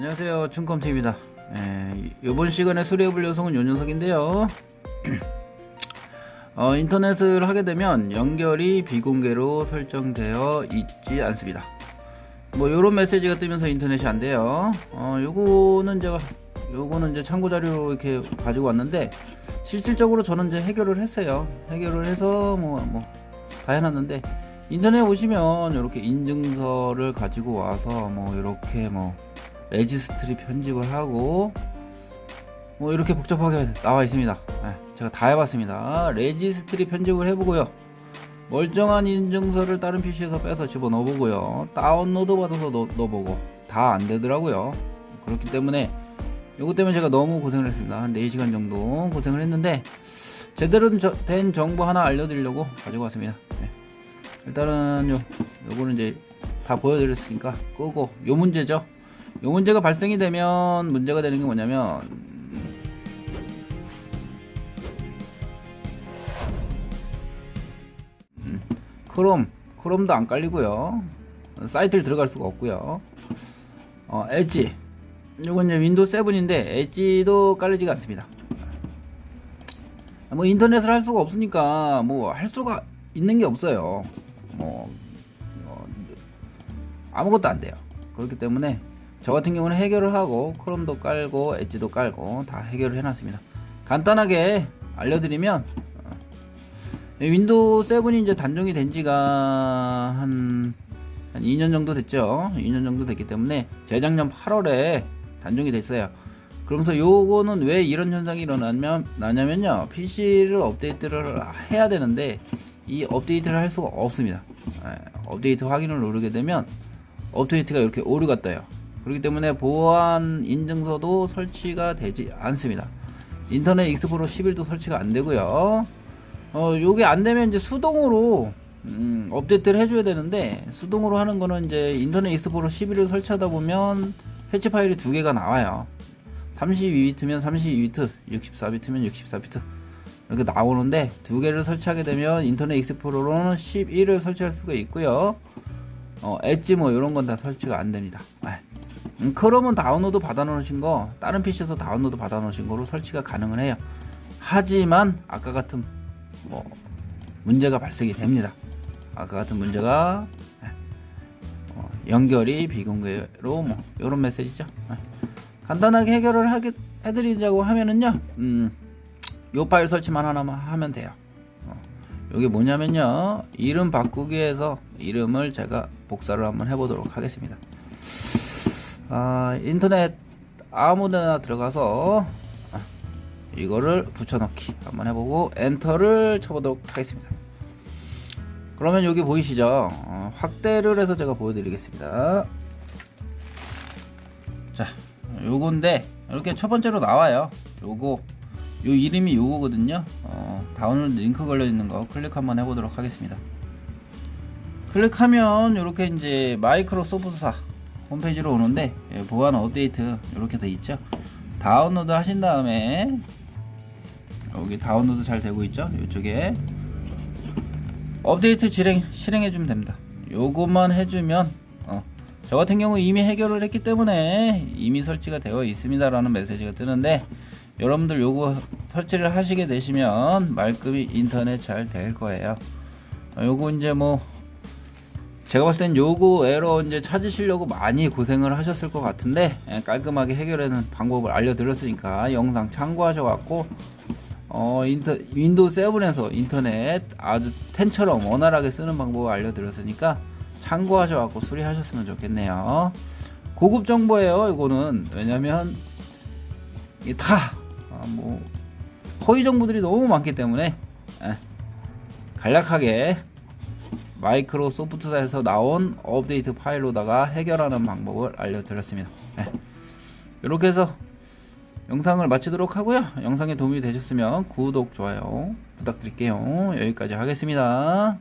안녕하세요. 예, 이번 시간에 수리해볼 녀석은 요 녀석인데요. 어, 인터넷을 하게 되면 연결이 비공개로 설정되어 있지 않습니다. 뭐 요런 메시지가 뜨면서 인터넷이 안 돼요. 어, 요거는 제가 요거는 이제 참고 자료로 이렇게 가지고 왔는데 실질적으로 저는 이제 해결을 했어요. 해결을 해서 뭐 뭐 다 해놨는데 인터넷 오시면 이렇게 인증서를 가지고 와서 뭐 이렇게 뭐 레지스트리 편집을 하고 뭐 이렇게 복잡하게 나와 있습니다. 네, 제가 다 해봤습니다. 레지스트리 편집을 해보고요. 멀쩡한 인증서를 다른 PC에서 빼서 집어 넣어 보고요. 다운로드 받아서 넣, 넣어보고 다 안 되더라고요. 그렇기 때문에 이것 때문에 제가 너무 고생을 했습니다. 한 4시간 정도 고생을 했는데 제대로 저- 된 정보 하나 알려드리려고 가지고 왔습니다. 네. 일단은 요 요거는 이제 다 보여드렸으니까 끄고 요 문제죠. 요 문제가 발생이 되면 문제가 되는 게 뭐냐면 음, 크롬 크롬도 안 깔리고요. 사이트를 들어갈 수가 없고요. 어, 엣지 요건 이제 윈도우 7인데 엣지도 깔리지가 않습니다. 뭐 인터넷을 할 수가 없으니까 뭐 할 수가 있는 게 없어요. 뭐 어, 아무것도 안 돼요. 그렇기 때문에 저 같은 경우는 해결을 하고 크롬도 깔고 엣지도 깔고 다 해결을 해놨습니다. 간단하게 알려드리면 어, 윈도우 7이 이제 단종이 된 지가 한, 한 2년 정도 됐죠. 2년 정도 됐기 때문에 재작년 8월에 단종이 됐어요. 그러면서 요거는 왜 이런 현상이 일어나면 나냐면요. PC를 업데이트를 해야 되는데 이 업데이트를 할 수가 없습니다. 예, 업데이트 확인을 누르게 되면 업데이트가 이렇게 오류가 떠요. 그렇기 때문에 보안 인증서도 설치가 되지 않습니다. 인터넷 익스플로러 11도 설치가 안 되고요. 어, 요게 안 되면 이제 수동으로 음, 업데이트를 해줘야 되는데 수동으로 하는 거는 이제 인터넷 익스플로러 11을 설치하다 보면 패치 파일이 두 개가 나와요. 32비트면 32비트, 64비트면 64비트 이렇게 나오는데 두 개를 설치하게 되면 인터넷 익스플로러는 11을 설치할 수가 있고요. 어, 엣지 뭐 이런 건 다 설치가 안 됩니다. 네. 음, 크롬은 다운로드 받아 놓으신 거 다른 PC에서 다운로드 받아 놓으신 거로 설치가 가능은 해요. 하지만 아까 같은 뭐 문제가 발생이 됩니다. 아까 같은 문제가 네. 어, 연결이 비공개로 뭐 이런 메시지죠. 네. 간단하게 해결을 하게 해드리자고 하면은요, 음, 요 파일 설치만 하나만 하면 돼요. 어, 이게 뭐냐면요, 이름 바꾸기에서 이름을 제가 복사를 한번 해보도록 하겠습니다. 아, 인터넷 아무데나 들어가서 아, 이거를 붙여넣기 한번 해보고 엔터를 쳐보도록 하겠습니다. 그러면 여기 보이시죠? 어, 확대를 해서 제가 보여드리겠습니다. 자, 요건데 이렇게 첫 번째로 나와요. 요거 요 이름이 요거거든요. 어, 다운로드 링크 걸려 있는 거 클릭 한번 해보도록 하겠습니다. 클릭하면 이렇게 이제 마이크로소프트사 홈페이지로 오는데 예, 보안 업데이트 이렇게 돼 있죠. 다운로드 하신 다음에 여기 다운로드 잘 되고 있죠. 이쪽에 업데이트 실행 실행해 주면 됩니다. 요것만 해주면 어, 저 같은 경우 이미 해결을 했기 때문에 이미 설치가 되어 있습니다 라는 메시지가 뜨는데 여러분들 요거 설치를 하시게 되시면 말끔히 인터넷 잘 될 거예요. 어, 요거 이제 뭐 제가 봤을 땐 요거 에러 이제 찾으시려고 많이 고생을 하셨을 것 같은데 예, 깔끔하게 해결하는 방법을 알려드렸으니까 영상 참고하셔갖고 어 인터 윈도우 7에서 인터넷 아주 10처럼 원활하게 쓰는 방법을 알려드렸으니까 참고하셔갖고 수리하셨으면 좋겠네요. 고급 정보예요. 이거는 왜냐면 이게 다뭐 허위 정보들이 너무 많기 때문에 예, 간략하게 마이크로소프트사에서 나온 업데이트 파일로다가 해결하는 방법을 알려드렸습니다. 네. 이렇게 해서 영상을 마치도록 하고요. 영상에 도움이 되셨으면 구독, 좋아요 부탁드릴게요. 여기까지 하겠습니다.